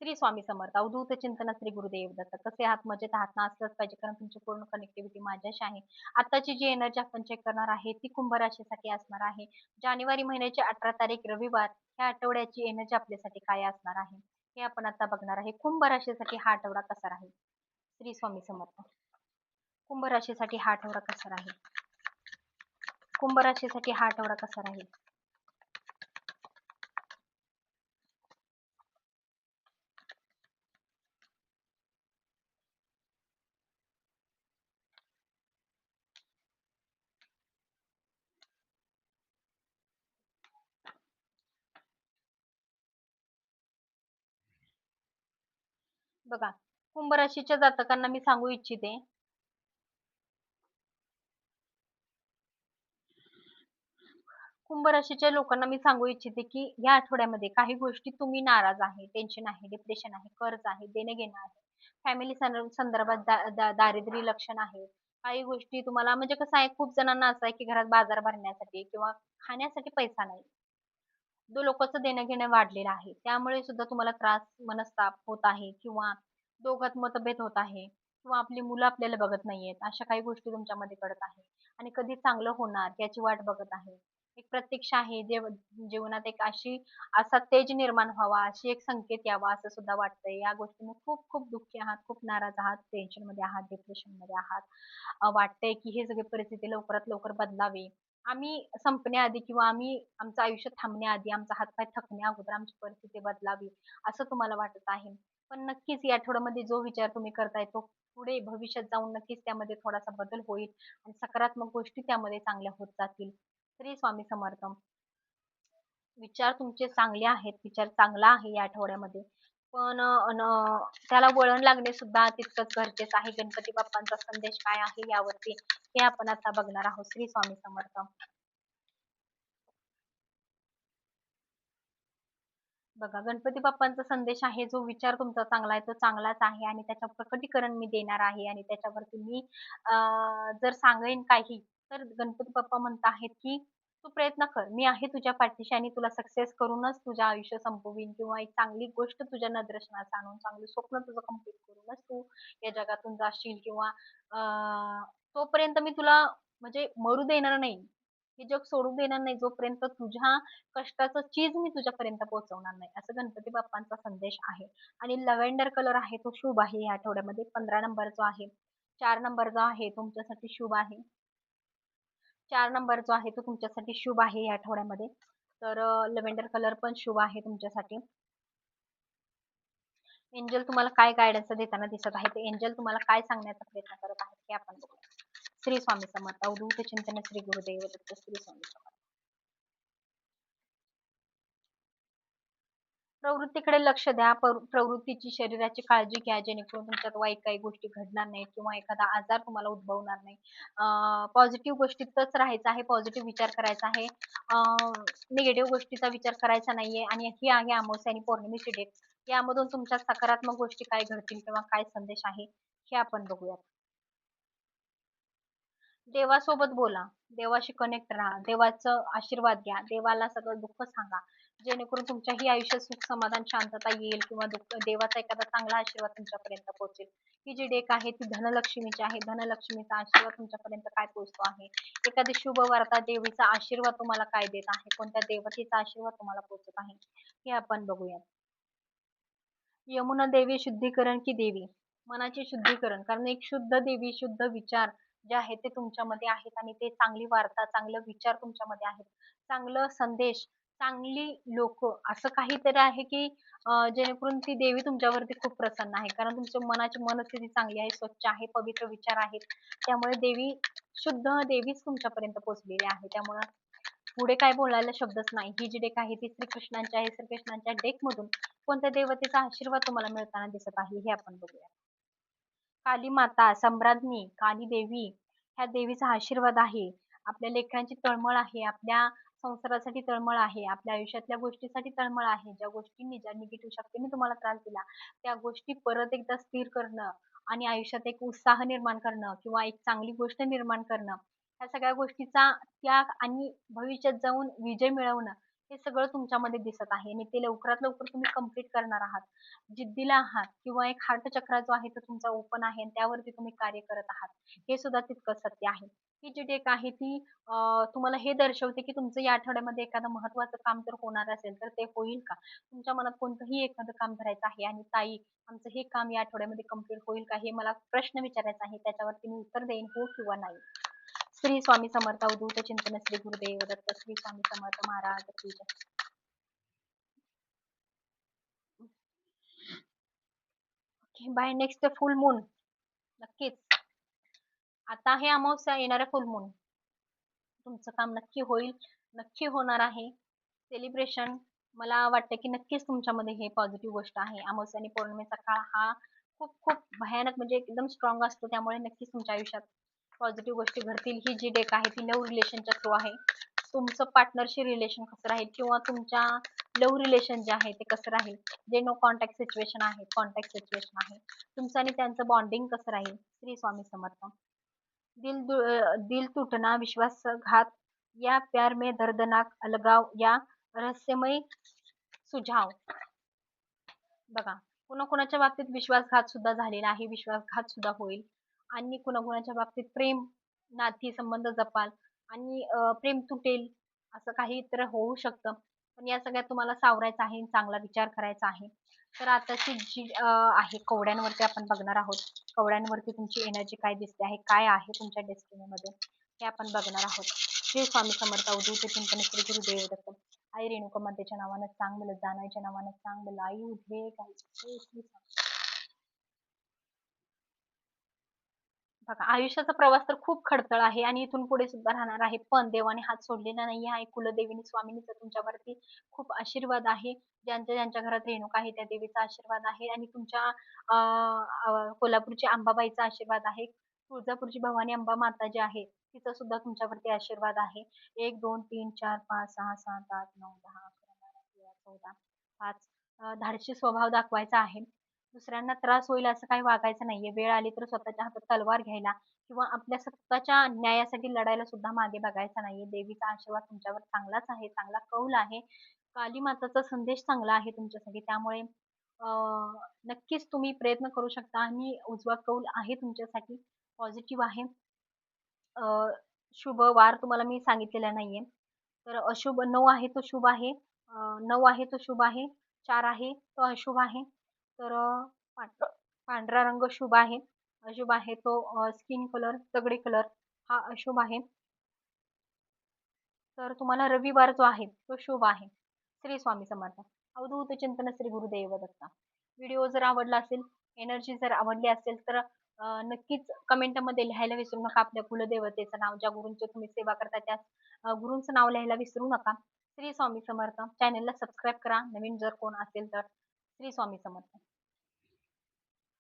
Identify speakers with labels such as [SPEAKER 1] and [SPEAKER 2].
[SPEAKER 1] श्री स्वामी समर्थ. अवधूत चिंतन श्री गुरुदेव दत्त. कसे आहात मजेत आहात ना असलंच पाहिजे कारण तुमची पूर्ण कनेक्टिव्हिटी माझ्याशी आहे. आताची जी एनर्जी आपण चेक करणार आहे ती कुंभ राशीसाठी असणार आहे. जानेवारी महिन्याची अठरा तारीख रविवार ह्या आठवड्याची एनर्जी आपल्यासाठी काय असणार आहे? हे आपण आता बघणार आहे. कुंभ राशीसाठी हा आठवडा कसा राहील? श्री स्वामी समर्थ. कुंभ राशीसाठी हा आठवडा कसा राहील? कुंभ राशीसाठी हा आठवडा कसा राहील? बघा कुंभ राशीच्या जातकांना मी सांगू इच्छिते. कुंभ राशीच्या लोकांना मी सांगू इच्छिते की या आठवड्यामध्ये काही गोष्टी तुम्ही नाराज आहे टेन्शन आहे डिप्रेशन आहे कर्ज आहे देणे घेणं आहे फॅमिली संदर्भात दा, दा, दारिद्र्य लक्षण आहे काही गोष्टी तुम्हाला म्हणजे कसं आहे खूप जणांना असं आहे की घरात बाजार भरण्यासाठी किंवा खाण्यासाठी पैसा नाही. दो लोकांचं देणं घेणं वाढलेलं आहे. त्यामुळे सुद्धा तुम्हाला त्रास मनस्ताप होत आहे किंवा दोघात मतभेद होत आहे किंवा आपली मुलं आपल्याला बघत नाहीयेत अशा काही गोष्टी तुमच्यामध्ये घडत आहे. आणि कधी चांगलं होणार याची वाट बघत आहे. एक प्रतीक्षा आहे जे जीवनात एक अशी असा तेज निर्माण व्हावा अशी एक संकेत यावा असं सुद्धा वाटतंय. या गोष्टीने खूप खूप दुःखी आहात खूप नाराज आहात टेन्शनमध्ये आहात डिप्रेशनमध्ये आहात. वाटतंय की हे सगळी परिस्थिती लवकरात लवकर बदलावी. आम्ही संपण्याआधी किंवा आम्ही आमचं आयुष्य थांबण्याआधी आमचा हातपाय थकण्या अगोदर आमची परिस्थिती बदलावी असं तुम्हाला वाटत आहे? पण नक्कीच या आठवड्यामध्ये जो विचार तुम्ही करताय तो पुढे भविष्यात जाऊन नक्कीच त्यामध्ये थोडासा बदल होईल आणि सकारात्मक गोष्टी त्यामध्ये चांगल्या होत जातील. श्री स्वामी समर्थ. विचार तुमचे चांगले आहेत विचार चांगला आहे या आठवड्यामध्ये. पण त्याला वळण लागणे सुद्धा तितकंच गरजेचं आहे. गणपती बाप्पांचा संदेश काय आहे यावरती हे आपण आता बघणार आहोत. श्री स्वामी समर्थ. बघा गणपती बाप्पांचा संदेश आहे. जो विचार तुमचा चांगला आहे तो चांगलाच आहे आणि त्याचं प्रकटीकरण मी देणार आहे आणि त्याच्यावरती मी जर सांगेन काही तर गणपती बाप्पा म्हणत आहेत की तू प्रयत्न कर. मी आहे तुझ्या पाठीशी आणि तुला सक्सेस करूनच तुझं आयुष्य संपवीन किंवा एक चांगली गोष्ट तुझ्या नदर्शनास आणून चांगलं स्वप्न तुझं कंप्लीट करूनच तू या जगातून जाशील किंवा तोपर्यंत मी तुला म्हणजे मरू देणार नाही. हे जग सोडू देणार नाही जोपर्यंत तुझ्या कष्टाचं चीज मी तुझ्यापर्यंत पोहोचवणार नाही. असं गणपती बाप्पांचा संदेश आहे. आणि लव्हेंडर कलर आहे तो शुभ आहे. या आठवड्यामध्ये पंधरा नंबर जो आहे चार नंबर जो आहे तुमच्यासाठी शुभ आहे. चार नंबर जो आहे तो तुमच्यासाठी शुभ आहे या आठवड्यामध्ये. तर लव्हेंडर कलर पण शुभ आहे तुमच्यासाठी. एंजल तुम्हाला काय गायडन्स देताना दिसत आहे? ते एंजल तुम्हाला काय सांगण्याचा प्रयत्न करत आहेत हे आपण बघूया. श्री स्वामी समर्थ. अवधूत चिंतन श्री गुरुदेव. दत्त श्री स्वामी समर्थ. प्रवृत्तीकडे लक्ष द्या. प्रवृत्तीची शरीराची काळजी घ्या. जेणेकरून तुमच्यात वाईट काही गोष्टी घडणार नाहीत किंवा एखादा आजार तुम्हाला उद्भवणार नाही. पॉझिटिव्ह गोष्टीतच राहायचं आहे. पॉझिटिव्ह विचार करायचा आहे. निगेटिव्ह गोष्टीचा विचार करायचा नाहीये. आणि ही आहे अमावस्या आणि पौर्णिमेची डेट यामधून तुमच्या सकारात्मक गोष्टी काय घडतील किंवा काय संदेश आहे हे आपण बघूयात. देवासोबत बोला. देवाशी कनेक्ट राहा. देवाचं आशीर्वाद घ्या. देवाला सगळं दुःख सांगा. जेणेकरून तुमच्याही आयुष्यात सुख समाधान शांतता येईल किंवा देवाचा एखादा चांगला आशीर्वाद तुमच्यापर्यंत पोहोचेल. ही जी डेक आहे ती धनलक्ष्मीची आहे. धनलक्ष्मीचा आशीर्वाद तुमच्यापर्यंत काय पोहोचतो आहे? एखादी शुभ वार्ता देवीचा आशीर्वाद तुम्हाला काय देत आहे? कोणत्या देवतेचा आशीर्वाद तुम्हाला पोहोचत आहे? हे आपण बघूया यमुना देवी शुद्धीकरण की देवी? मनाचे शुद्धीकरण. कारण एक शुद्ध देवी शुद्ध विचार जे आहेत ते तुमच्यामध्ये आहेत आणि ते चांगली वार्ता चांगलं विचार तुमच्यामध्ये आहेत. चांगलं संदेश चांगली लोक. असं काहीतरी आहे की जेणेकरून ती देवी तुमच्यावरती खूप प्रसन्न आहे. कारण तुमच्या मनाची मनस्थिती चांगली आहे स्वच्छ आहे पवित्र विचार आहेत. त्यामुळे देवी शुद्ध देवीच तुमच्यापर्यंत पोहोचलेली आहे. त्यामुळे पुढे काय बोलायला शब्दच नाही. ही जी डेक आहे ती श्रीकृष्णांच्या आहे. श्रीकृष्णांच्या डेक मधून कोणत्या देवतेचा आशीर्वाद तुम्हाला मिळताना दिसत आहे हे आपण बघूया. काली माता सम्राज्ञी काली देवी ह्या देवीचा आशीर्वाद आहे. आपल्या लेकरांची तळमळ आहे आपल्या संसारासाठी तळमळ आहे आपल्या आयुष्यातल्या गोष्टीसाठी तळमळ आहे. ज्या गोष्टींनी ज्या निगेटिव्ह शक्तीने तुम्हाला त्रास दिला त्या गोष्टी परत एकदा स्थिर करणं आणि आयुष्यात एक उत्साह निर्माण करणं किंवा एक चांगली गोष्ट निर्माण करणं ह्या सगळ्या गोष्टीचा त्याग आणि भविष्यात जाऊन विजय मिळवणं हे सगळं तुमच्यामध्ये दिसत आहे आणि ते लवकरात लवकर तुम्ही कंप्लीट करणार आहात. जिद्दीला आहात किंवा एक हार्ट चक्र जो आहे तो तुमचा ओपन आहे आणि त्यावरती तुम्ही कार्य करत आहात हे सुद्धा तितकं सत्य आहे. ही जी डेक आहे ती तुम्हाला हे दर्शवते की तुमचं या आठवड्यामध्ये एखादं महत्वाचं काम जर होणार असेल तर ते होईल का? तुमच्या मनात कोणतंही एखादं काम करायचं आहे आणि ताई आमचं हे काम या आठवड्यामध्ये कंप्लीट होईल का? हे मला प्रश्न विचारायचा आहे. त्याच्यावरती मी उत्तर देईन हो किंवा नाही? श्री स्वामी समर्थ अवधूत चिंतन Shri Gurudev Datta Shri Swami Samarth Maharaj by next full moon नक्कीच. आता हे अमावस्या येणाऱ्या फुल तुमचं काम नक्की होईल नक्की होणार आहे. सेलिब्रेशन मला वाटतं की नक्कीच तुमच्यामध्ये हे पॉझिटिव्ह गोष्ट आहे. अमावस्या आणि पौर्णिमेचा काळ हा खूप खूप भयानक म्हणजे एकदम स्ट्रॉंग असतो. त्यामुळे नक्कीच तुमच्या आयुष्यात पॉझिटिव्ह गोष्टी घडतील. ही जी डेक आहे ती लव्ह रिलेशनच्या थ्रू आहे. तुमचं पार्टनरशी रिलेशन कसं राहील किंवा तुमच्या लव्ह रिलेशन जे आहे ते कसं राहील? जे नो कॉन्टॅक्ट सिच्युएशन आहे कॉन्टॅक्ट सिच्युएशन आहे. तुमचं आणि त्यांचं बॉन्डिंग कसं राहील? श्री स्वामी समर्थ. दिल दिल तुटना विश्वासघात या प्यार में दर्दनाक अलगाव या रहस्यमय सुझाव. बघा कुणाकुणाच्या बाबतीत विश्वासघात सुद्धा झालेला आहे विश्वासघात सुद्धा होईल. आणि कुणाकुणाच्या बाबतीत प्रेम नाती संबंध जपाल आणि प्रेम तुटेल असं काही तर होऊ शकतं. पण या सगळ्यात तुम्हाला सावरायचं आहे आणि चांगला विचार करायचा आहे. तर आताची जी आहे. कवड्यांवरती आपण बघणार आहोत. कवड्यांवरती तुमची एनर्जी काय दिसते आहे? काय आहे तुमच्या डेस्टिनीमध्ये हे आपण बघणार आहोत. श्री स्वामी समर्थ अवधूत चिंतन श्री गुरुदेव दत्त आई रेणुका मातेच्या नावानं सांग मला जानाईच्या नावानं सांग मला आई उभे काय हे श्री स्वामी. बघा आयुष्याचा प्रवास तर खूप खडतळ आहे आणि इथून पुढे सुद्धा राहणार आहे. पण देवाने हात सोडलेला नाही आहे कुलदेवीने स्वामीनीचा तुमच्यावरती खूप आशीर्वाद आहे. ज्यांच्या ज्यांच्या घरात रेणुका आहे त्या देवीचा आशीर्वाद आहे आणि तुमच्या अं, कोल्हापूरची अंबाबाईचा आशीर्वाद आहे. तुळजापूरची भवानी अंबा माता जी आहे तिचा सुद्धा तुमच्यावरती आशीर्वाद आहे. एक दोन तीन चार पाच सहा सात आठ नऊ दहा अकरा बारा तेरा चौदा पाच धाडशी स्वभाव दाखवायचा आहे. दुसऱ्यांना त्रास होईल असं काही वागायचं नाहीये. वेळ आली तर स्वतःच्या हातात तलवार घ्यायला किंवा आपल्या स्वतःच्या न्यायासाठी लढायला सुद्धा मागे बघायचं नाहीये. देवीचा आशीर्वाद तुमच्यावर चांगलाच आहे चांगला कौल आहे. काली माताचा संदेश चांगला आहे तुमच्यासाठी. त्यामुळे नक्कीच तुम्ही प्रयत्न करू शकता आणि उजवा कौल आहे तुमच्यासाठी. पॉझिटिव्ह आहे. शुभ वार तुम्हाला मी सांगितलेला नाहीये. तर अशुभ नऊ आहे तो शुभ आहे. नऊ आहे तो शुभ आहे. चार आहे तो अशुभ आहे. तर पांढ- पांढरा रंग शुभ आहे. अशुभ आहे तो स्किन कलर दगडी कलर हा अशुभ आहे. तर तुम्हाला रविवार जो आहे तो शुभ आहे. श्री स्वामी समर्थ. अवधूत चिंतन श्री गुरुदेव दत्ता व्हिडिओ जर आवडला असेल एनर्जी जर आवडली असेल तर नक्कीच कमेंटमध्ये लिहायला विसरू नका. आपल्या कुलदेवतेचं नाव ज्या गुरूंची तुम्ही सेवा करता त्या गुरूंचं नाव लिहायला विसरू नका. श्री स्वामी समर्थ. चॅनेलला सबस्क्राईब करा. नवीन जर कोण असेल तर श्री स्वामी समर्थ.